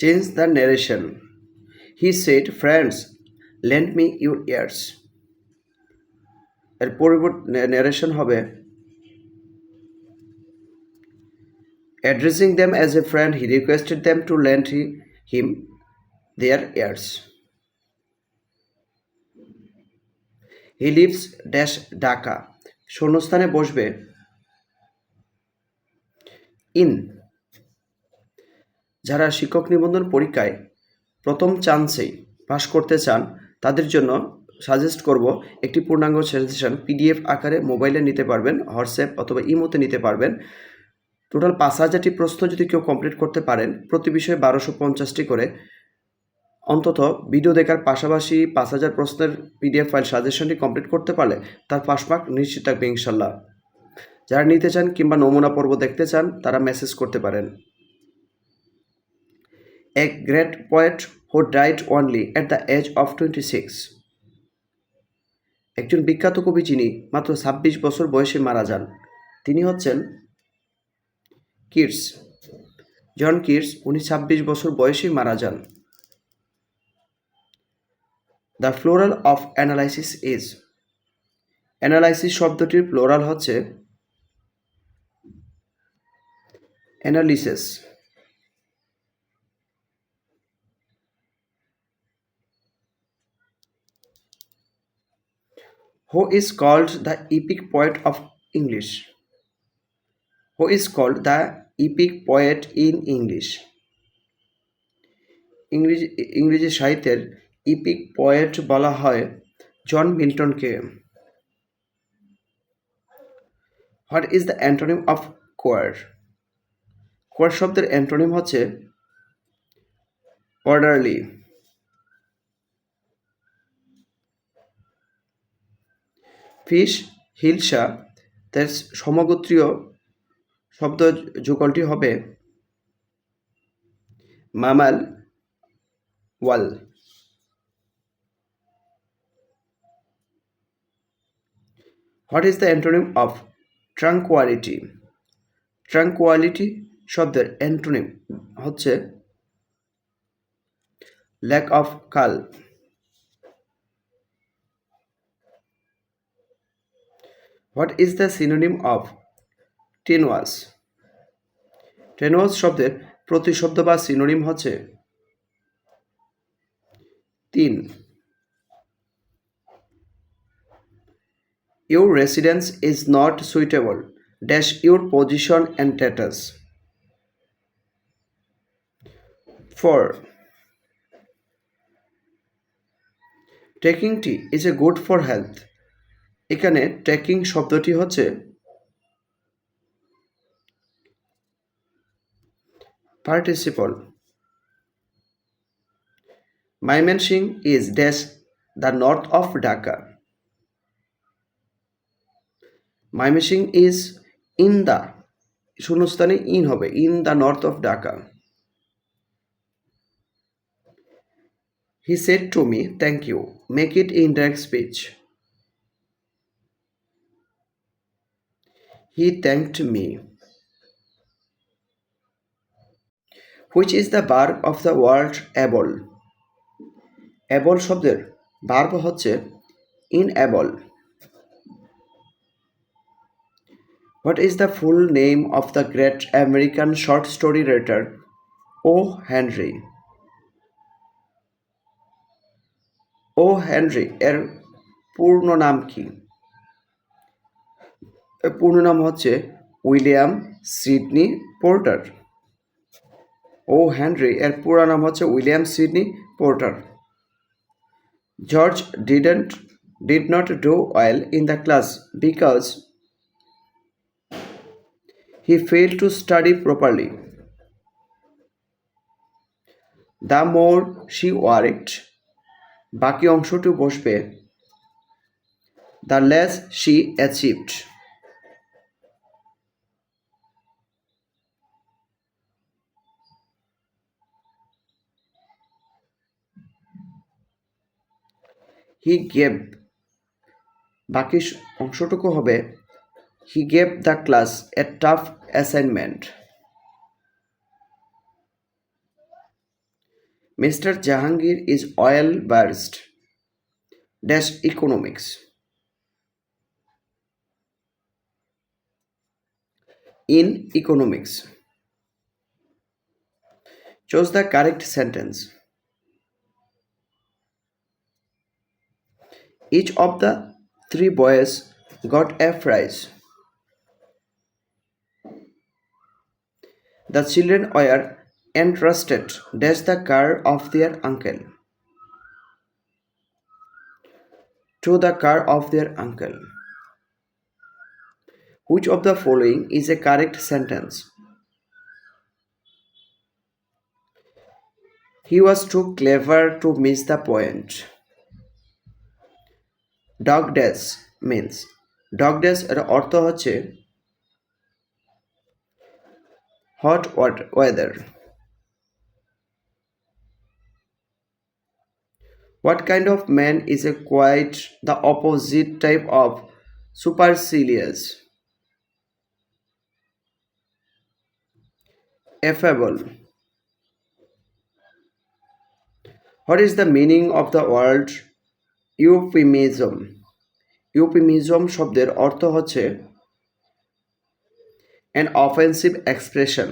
Change the narration. He said friends lend me your ears এর পরিবর্তে narration হবে addressing them as a friend he requested them to land him their ears he leaves dash Dhaka শূন্যস্থানে বসবে। In যারা শিক্ষক নিবন্ধন পরীক্ষায় প্রথম চান্সেই পাস করতে চান, তাদের জন্য সাজেস্ট করব একটি পূর্ণাঙ্গ সাজেশন পিডিএফ আকারে মোবাইলে নিতে পারবেন, হোয়াটসঅ্যাপ অথবা ইমোতে নিতে পারবেন। টোটাল পাঁচ হাজারটি প্রশ্ন যদি কেউ কমপ্লিট করতে পারেন, প্রতি বিষয়ে বারোশো পঞ্চাশটি করে। অন্তত ভিডিও দেখার পাশাপাশি পাঁচ হাজার প্রশ্নের পিডিএফ ফাইল সাজেশনটি কমপ্লিট করতে পারলে তার পাস মার্ক নিশ্চিত থাকবে ইনশাল্লাহ। যারা নিতে চান কিংবা নমুনা পর্ব দেখতে চান, তারা মেসেজ করতে পারেন। Great poet who died only at the age of twenty six একজন বিখ্যাত কবি যিনি মাত্র ছাব্বিশ বছর বয়সে মারা যান, তিনি হচ্ছেন কিডস জন কিডস উনি ছাব্বিশ বছর বয়সেই মারা যান। The floral of analysis is analysis শব্দটির ফ্লোরাল হচ্ছে analysis who is called the epic poet of English? Who is called the epic poet in English? ইংরেজি ইংরেজি সাহিত্যের ইপিক পোয়েট বলা হয় John মিল্টনকে what is the antonym of queer queer শব্দের antonym হচ্ছে orderly fish hilsa তার সমগোত্রীয় শব্দ যুগলটি হবে mammal whale. What is the antonym of tranquillity tranquillity শব্দের অ্যান্টোনিম হচ্ছে lack of calm what is the synonym of tenuous tenuous শব্দের প্রতিশব্দ বা সিনোনিম হচ্ছে thin. Your residence is not suitable dash your position and status for taking tea is a good for health এখানে trekking শব্দটি হচ্ছে participle Mymensingh is dash the north of Dhaka Mymensingh is in the শূন্যস্থানে in হবে in the north of Dhaka he said to me thank you make it in direct speech He thanked me. Which is the verb of the word able? Able শব্দের verb হচ্ছে inable. What is the full name of the great American short story writer O. Henry? O Henry এর পূর্ণ নাম কি পূর্ণ নাম হচ্ছে William Sydney Porter. O Henry এর পুরো নাম হচ্ছে William Sydney Porter. George didn't, did not do well in the class because he fail to study properly. The more she worked বাকি অংশটি বসবে। The less she achieved. He gave বাকি অংশটুকু হবে, he gave the class a tough assignment mister Jahangir is well versed dash economics in economics. Choose the correct sentence. Each of the three boys got a prize. The children were entrusted dash the car of their uncle. To the car of their uncle. Which of the following is a correct sentence? He was too clever to miss the point. Dog dash means dog dash এর অর্থ হচ্ছে hot weather What kind of man is a quite the opposite type of supercilious? affable. What is the meaning of the word euphemism euphemism শব্দের অর্থ হচ্ছে an offensive expression